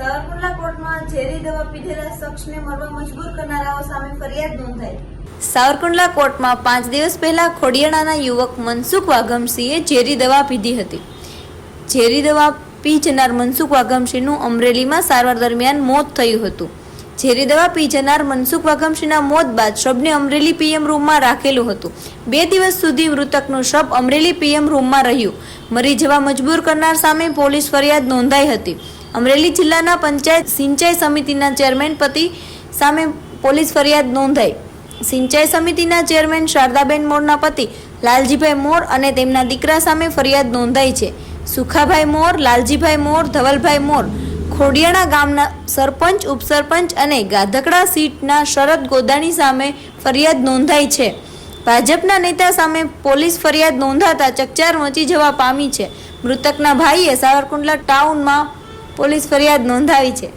સાવરકુંડલા કોર્ટમાં ઝેરી દવા પીધેલા મજબૂર કરનારાઓ સામે ફરિયાદ નોંધાઈ. સાવરકુંડલા કોર્ટમાં પાંચ દિવસ પહેલા ખોડિયાણાના યુવક મનસુખ વાઘમસિંહે ઝેરી દવા પીધી હતી. ઝેરી દવા પી જનાર મનસુખ વાઘમસિંહનું અમરેલીમાં સારવાર દરમિયાન મોત થયું હતું. ઝેરી દવા પી જનાર મનસુખ વાઘમસિંહના મોત બાદ શબને અમરેલી પીએમ રૂમમાં રાખેલું હતું. બે દિવસ સુધી મૃતકનું શબ અમરેલી પીએમ રૂમમાં રહ્યું. મરી જવા મજબૂર કરનાર સામે પોલીસ ફરિયાદ નોંધાઈ હતી. અમરેલી જિલ્લાના પંચાયત સિંચાઈ સમિતિના ચેરમેન પતિ સામે પોલીસ ફરિયાદ નોંધાઈ. સિંચાઈ સમિતિના ચેરમેન શારદાબેન મોરના પતિ લાલજીભાઈ મોર અને તેમના દીકરા સામે ફરિયાદ નોંધાઈ છે. સુખાભાઈ મોર, લાલજીભાઈ મોર, ધવલભાઈ મોર, ખોડિયાણા ગામના સરપંચ, ઉપસરપંચ અને ગાધકડા સીટના શરદ ગોદાણી સામે ફરિયાદ નોંધાઈ છે. ભાજપના નેતા સામે પોલીસ ફરિયાદ નોંધાતા ચકચાર મચી જવા પામી છે. મૃતકના ભાઈએ સાવરકુંડલા ટાઉનમાં પોલીસ ફરિયાદ નોંધાવી છે.